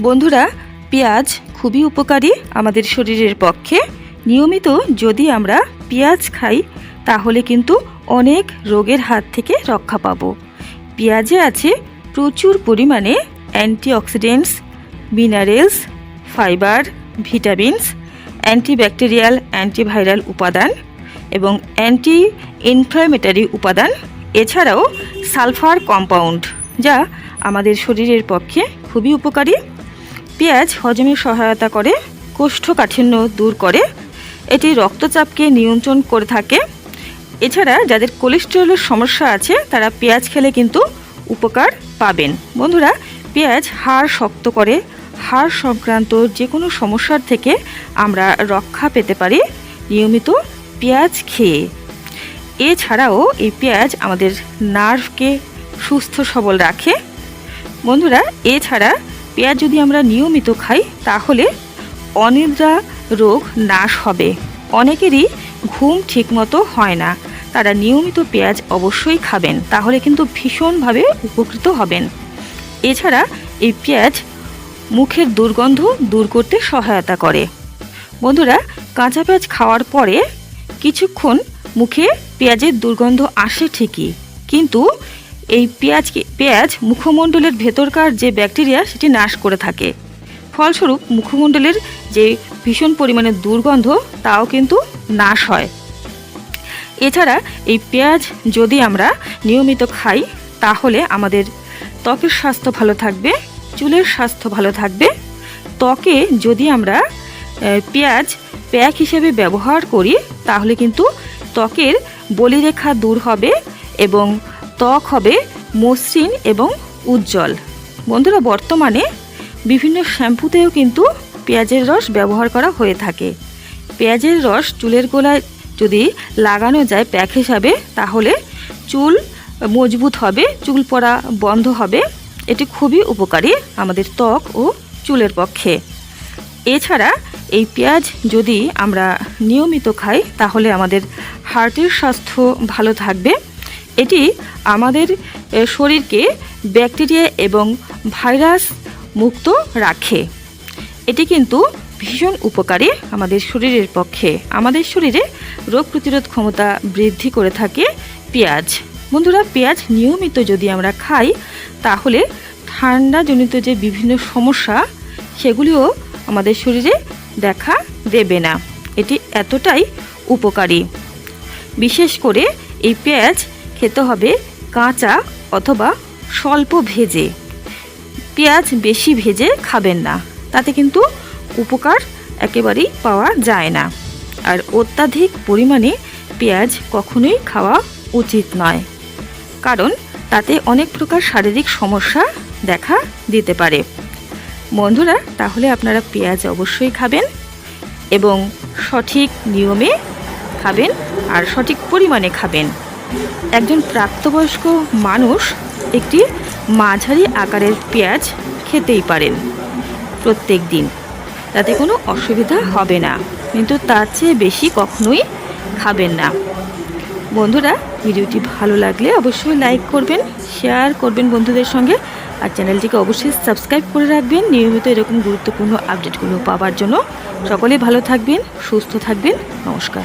বন্ধুরা, পেঁয়াজ খুবই উপকারী আমাদের শরীরের পক্ষে। নিয়মিত যদি আমরা পেঁয়াজ খাই, তাহলে কিন্তু অনেক রোগের হাত থেকে রক্ষা পাবো। পেঁয়াজে আছে প্রচুর পরিমাণে antioxidants, minerals, fibre, vitamins, antibacterial antiviral উপাদান এবং অ্যান্টি ইনফ্লামেটারি উপাদান, এছাড়াও সালফার কম্পাউন্ড, যা আমাদের শরীরের পক্ষে খুবই উপকারী। পেঁয়াজ হজমে সহায়তা করে, কোষ্ঠকাঠিন্য দূর করে, এটি রক্তচাপকে নিয়ন্ত্রণ করে থাকে। এছাড়া যাদের কোলেস্টেরলের সমস্যা আছে, তারা পেঁয়াজ খেলে কিন্তু উপকার পাবেন। বন্ধুরা, পেঁয়াজ হাড় শক্ত করে, হাড় সংক্রান্ত যে কোনো সমস্যার থেকে আমরা রক্ষা পেতে পারি নিয়মিত পেঁয়াজ খেয়ে। এছাড়াও এই পেঁয়াজ আমাদের নার্ভকে সুস্থ সবল রাখে। বন্ধুরা, এছাড়া পেঁয়াজ যদি আমরা নিয়মিত খাই, তাহলে অনিদ্রা রোগ নাশ হবে। অনেকেরই ঘুম ঠিকমতো হয় না। তারা নিয়মিত পেঁয়াজ অবশ্যই খাবেন, তাহলে কিন্তু ভীষণভাবে উপকৃত হবেন। এছাড়া এই পেঁয়াজ মুখের দুর্গন্ধ দূর করতে সহায়তা করে। বন্ধুরা, কাঁচা পেঁয়াজ খাওয়ার পরে কিছুক্ষণ মুখে পেঁয়াজের দুর্গন্ধ আসে ঠিকই, কিন্তু এই পেঁয়াজকে পেঁয়াজ মুখমণ্ডলের ভেতরকার যে ব্যাকটেরিয়া, সেটি নাশ করে থাকে। ফলস্বরূপ, মুখমণ্ডলের যে ভীষণ পরিমাণে দুর্গন্ধ, তাও কিন্তু নাশ হয়। এছাড়া, এই পেঁয়াজ যদি আমরা নিয়মিত খাই, তাহলে আমাদের ত্বকের স্বাস্থ্য ভালো থাকবে, চুলের স্বাস্থ্য ভালো থাকবে। ত্বকে যদি আমরা পেঁয়াজ প্যাক হিসেবে ব্যবহার করি, তাহলে কিন্তু ত্বকের বলিরেখা দূর হবে এবং ত্বক হবে মসৃণ এবং উজ্জ্বল। বন্ধুরা, বর্তমানে বিভিন্ন শ্যাম্পুতেও কিন্তু পেঁয়াজের রস ব্যবহার করা হয়ে থাকে। পেঁয়াজের রস চুলের গোলায় যদি লাগানো যায় প্যাক হিসাবে, তাহলে চুল মজবুত হবে, চুল পড়া বন্ধ হবে। এটি খুবই উপকারী আমাদের ত্বক ও চুলের পক্ষে। এছাড়া এই পেঁয়াজ যদি আমরা নিয়মিত খাই, তাহলে আমাদের হার্টের স্বাস্থ্য ভালো থাকবে। এটি আমাদের শরীরকে ব্যাকটেরিয়া এবং ভাইরাস মুক্ত রাখে। এটি কিন্তু ভীষণ উপকারী আমাদের শরীরের পক্ষে। আমাদের শরীরে রোগ প্রতিরোধ ক্ষমতা বৃদ্ধি করে থাকে পেঁয়াজ। বন্ধুরা, পেঁয়াজ নিয়মিত যদি আমরা খাই, তাহলে ঠান্ডাজনিত যে বিভিন্ন সমস্যা, সেগুলিও আমাদের শরীরে দেখা দেবে না। এটি এতটাই উপকারী। বিশেষ করে এই পেঁয়াজ খেতে হবে কাঁচা অথবা স্বল্প ভেজে। পেঁয়াজ বেশি ভেজে খাবেন না, তাতে কিন্তু উপকার একেবারেই পাওয়া যায় না। আর অত্যাধিক পরিমাণে পেঁয়াজ কখনোই খাওয়া উচিত নয়, কারণ তাতে অনেক প্রকার শারীরিক সমস্যা দেখা দিতে পারে। বন্ধুরা, তাহলে আপনারা পেঁয়াজ অবশ্যই খাবেন এবং সঠিক নিয়মে খাবেন আর সঠিক পরিমাণে খাবেন। একজন প্রাপ্তবয়স্ক মানুষ একটি মাঝারি আকারের পেঁয়াজ খেতেই পারেন প্রত্যেক দিন। তাতে কোনো অসুবিধা হবে না। কিন্তু তার চেয়ে বেশি কখনোই খাবেন না। বন্ধুরা, ভিডিওটি ভালো লাগলে অবশ্যই লাইক করবেন, শেয়ার করবেন বন্ধুদের সঙ্গে আর চ্যানেলটিকে অবশ্যই সাবস্ক্রাইব করে রাখবেন। নিয়মিত এরকম গুরুত্বপূর্ণ আপডেটগুলো পাওয়ার জন্য। সকলেই ভালো থাকবেন, সুস্থ থাকবেন। নমস্কার।